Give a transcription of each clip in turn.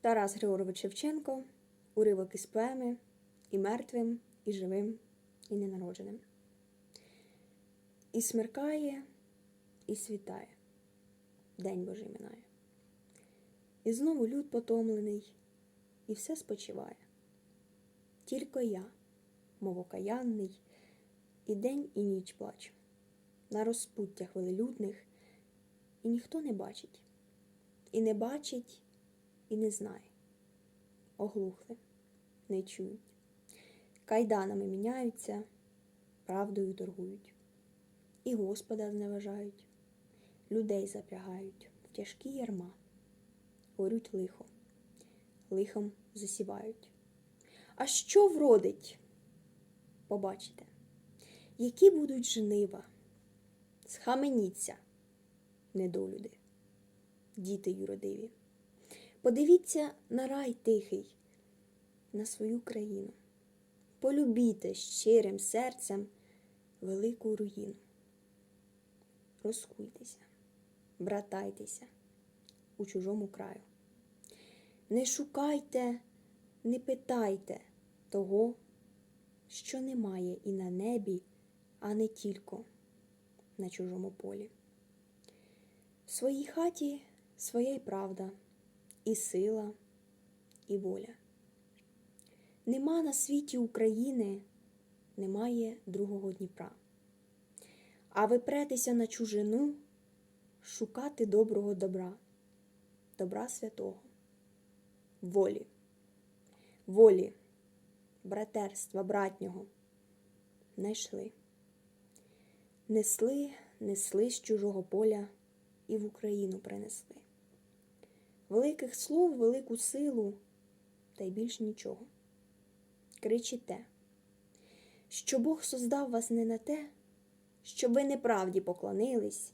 Тарас Григорович Шевченко, уривок із поеми і мертвим, і живим, і ненародженим. І смеркає, і світає, день Божий минає. І знову люд потомлений, і все спочиває. Тільки я, мов окаянний, і день, і ніч плачу, на розпуттях велелюдних, і ніхто не бачить, і не бачить, і не знає. Оглухли, не чують. Кайданами міняються, правдою торгують. І Господа зневажають, людей запрягають в тяжкі ярма, горють лихо, лихом засівають. А що вродить? Побачите, які будуть жнива, схаменіться, недолюди, діти юродиві. Подивіться на рай тихий, на свою країну. Полюбіте щирим серцем велику руїну. Розкуйтеся, братайтеся у чужому краю. Не шукайте, не питайте того, що немає і на небі, а не тільки на чужому полі. В своїй хаті своя й правда, і сила, і воля. Нема на світі України, немає другого Дніпра. А ви претеся на чужину шукати доброго добра, добра святого, волі, волі, братерства братнього знайшли. Несли, несли з чужого поля і в Україну принесли. Великих слов, велику силу, та й більш нічого. Кричите, що Бог создав вас не на те, щоб ви неправді поклонились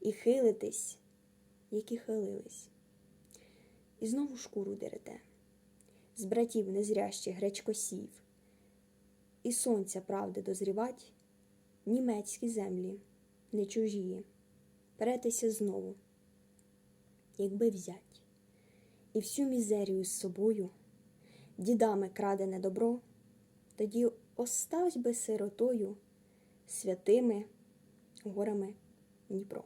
і хилитесь, які хилились. І знову шкуру дерете, з братів незрящих гречкосів, і сонця правди дозрівать, німецькі землі, не чужі, перетеся знову, якби взять, і всю мізерію з собою, дідами крадене добро, тоді оставсь би сиротою святими горами Дніпро.